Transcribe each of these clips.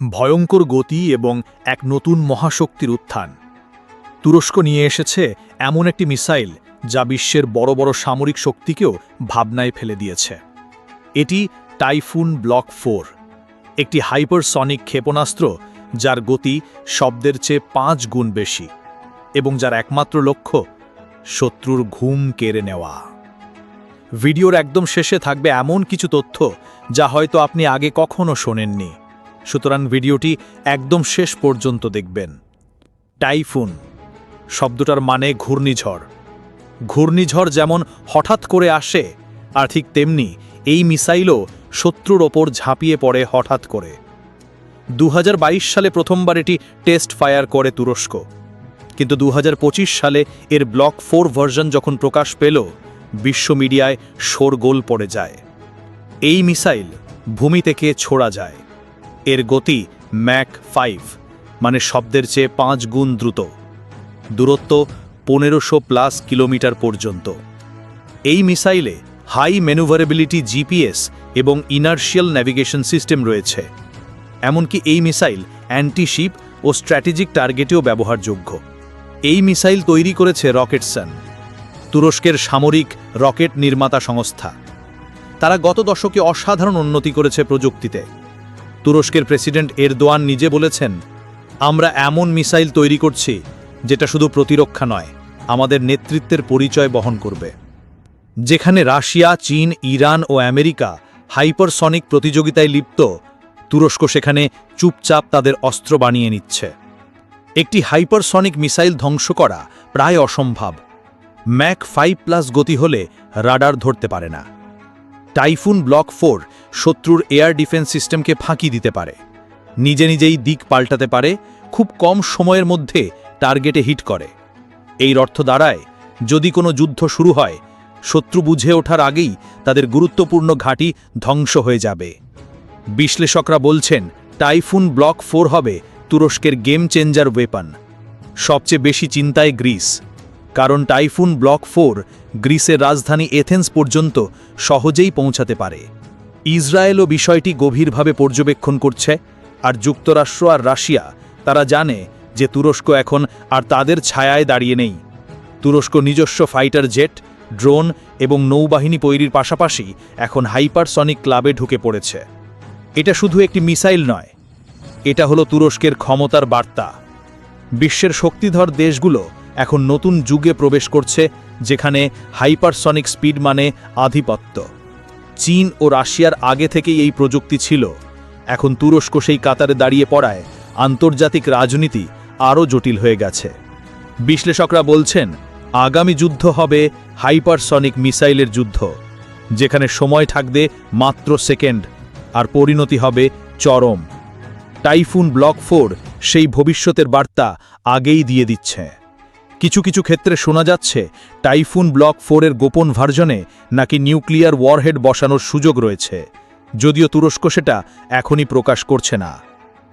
ভয়ঙ্কর গতি এবং এক নতুন মহাশক্তির উত্থান। তুরস্ক নিয়ে এসেছে এমন একটি মিসাইল যা বিশ্বের বড় বড় সামরিক শক্তিকেও ভাবনায় ফেলে দিয়েছে। এটি টাইফুন ব্লক ফোর, একটি হাইপারসনিক ক্ষেপণাস্ত্র যার গতি শব্দের চেয়ে পাঁচ গুণ বেশি এবং যার একমাত্র লক্ষ্য শত্রুর ঘুম কেড়ে নেওয়া। ভিডিওর একদম শেষে থাকবে এমন কিছু তথ্য যা হয়তো আপনি আগে কখনো শোনেননি। সুতরাং ভিডিওটি একদম শেষ পর্যন্ত দেখবেন। টাইফুন শব্দটার মানে ঘূর্ণিঝড়। ঘূর্ণিঝড় যেমন হঠাৎ করে আসে, আর ঠিক তেমনি এই মিসাইলও শত্রুর ওপর ঝাঁপিয়ে পড়ে হঠাৎ করে। দু হাজার বাইশ সালে প্রথমবার এটি টেস্ট ফায়ার করে তুরস্ক। কিন্তু দু হাজার পঁচিশ সালে এর ব্লক ফোর ভার্সন যখন প্রকাশ পেল, বিশ্ব মিডিয়ায় শোরগোল পড়ে যায়। এই মিসাইল ভূমি থেকে ছোড়া যায়। এর গতি ম্যাক ফাইভ মানে শব্দের চেয়ে পাঁচ গুণ দ্রুত। দূরত্ব পনেরোশো প্লাস কিলোমিটার পর্যন্ত। এই মিসাইলে হাই ম্যানুভারেবিলিটি জিপিএস এবং ইনার্শিয়াল ন্যাভিগেশন সিস্টেম রয়েছে। এমনকি এই মিসাইল অ্যান্টিশিপ ও স্ট্র্যাটেজিক টার্গেটেও ব্যবহারযোগ্য। এই মিসাইল তৈরি করেছে রকেটসান, তুরস্কের সামরিক রকেট নির্মাতা সংস্থা। তারা গত দশকে অসাধারণ উন্নতি করেছে প্রযুক্তিতে। তুরস্কের প্রেসিডেন্ট এরদোয়ান নিজে বলেছেন, আমরা এমন মিসাইল তৈরি করছি, যেটা শুধু প্রতিরক্ষা নয়, আমাদের নেতৃত্বের পরিচয় বহন করবে। যেখানে রাশিয়া, চীন, ইরান ও আমেরিকা হাইপারসনিক প্রতিযোগিতায় লিপ্ত, তুরস্ক সেখানে চুপচাপ তাদের অস্ত্র বানিয়ে নিচ্ছে। একটি হাইপারসনিক মিসাইল ধ্বংস করা প্রায় অসম্ভব। ম্যাক ফাইভ প্লাস গতি হলে রাডার ধরতে পারে না। টাইফুন ব্লক ফোর শত্রুর এয়ার ডিফেন্স সিস্টেমকে ফাঁকি দিতে পারে। নিজে নিজেই দিক পাল্টাতে পারে, খুব কম সময়ের মধ্যে টার্গেটে হিট করে। এই অর্থ দাঁড়ায় যদি কোনো যুদ্ধ শুরু হয়, শত্রু বুঝে ওঠার আগেই তাদের গুরুত্বপূর্ণ ঘাঁটি ধ্বংস হয়ে যাবে। বিশ্লেষকরা বলছেন, টাইফুন ব্লক ফোর হবে তুরস্কের গেম চেঞ্জার ওয়েপন। সবচেয়ে বেশি চিন্তায় গ্রিস। কারণ টাইফুন ব্লক ফোর গ্রিসের রাজধানী এথেন্স পর্যন্ত সহজেই পৌঁছাতে পারে। ইসরায়েলও বিষয়টি গভীরভাবে পর্যবেক্ষণ করছে, আর যুক্তরাষ্ট্র আর রাশিয়া, তারা জানে যে তুরস্ক এখন আর তাদের ছায়ায় দাঁড়িয়ে নেই। তুরস্ক নিজস্ব ফাইটার জেট, ড্রোন এবং নৌবাহিনী তৈরির পাশাপাশি এখন হাইপারসনিক ক্লাবে ঢুকে পড়েছে। এটা শুধু একটি মিসাইল নয়, এটা হলো তুরস্কের ক্ষমতার বার্তা। বিশ্বের শক্তিধর দেশগুলো এখন নতুন যুগে প্রবেশ করছে, যেখানে হাইপারসনিক স্পিড মানে আধিপত্য। চীন ও রাশিয়ার আগে থেকেই এই প্রযুক্তি ছিল। এখন তুরস্ক সেই কাতারে দাঁড়িয়ে পড়ায়, আন্তর্জাতিক রাজনীতি আরও জটিল হয়ে গেছে। বিশ্লেষকরা বলছেন, আগামী যুদ্ধ হবে হাইপারসনিক মিসাইলের যুদ্ধ, যেখানে সময় থাকবে মাত্র সেকেন্ড, আর পরিণতি হবে চরম। টাইফুন ব্লক ফোর সেই ভবিষ্যতের বার্তা আগেই দিয়ে দিচ্ছে। কিছু কিছু ক্ষেত্রে শোনা যাচ্ছে, টাইফুন ব্লক ফোরের গোপন ভার্জনে নাকি নিউক্লিয়ার ওয়ারহেড বসানোর সুযোগ রয়েছে। যদিও তুরস্ক সেটা এখনই প্রকাশ করছে না।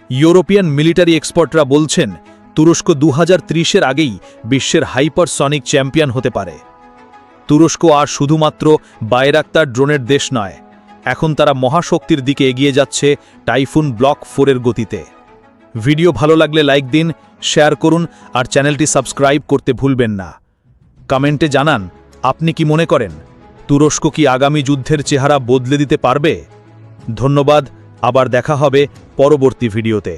ইউরোপিয়ান মিলিটারি এক্সপার্টরা বলছেন, তুরস্ক দু হাজার আগেই বিশ্বের হাইপারসনিক চ্যাম্পিয়ন হতে পারে। তুরস্ক আর শুধুমাত্র বায়রাক্তার ড্রোনের দেশ নয়, এখন তারা মহাশক্তির দিকে এগিয়ে যাচ্ছে টাইফুন ব্লক ফোরের গতিতে। ভিডিও ভালো লাগলে লাইক দিন, শেয়ার করুন, আর চ্যানেলটি সাবস্ক্রাইব করতে ভুলবেন না। কমেন্টে জানান, আপনি কি মনে করেন, তুরস্ক কি আগামী যুদ্ধের চেহারা বদলে দিতে পারবে? ধন্যবাদ, আবার দেখা হবে পরবর্তী ভিডিওতে।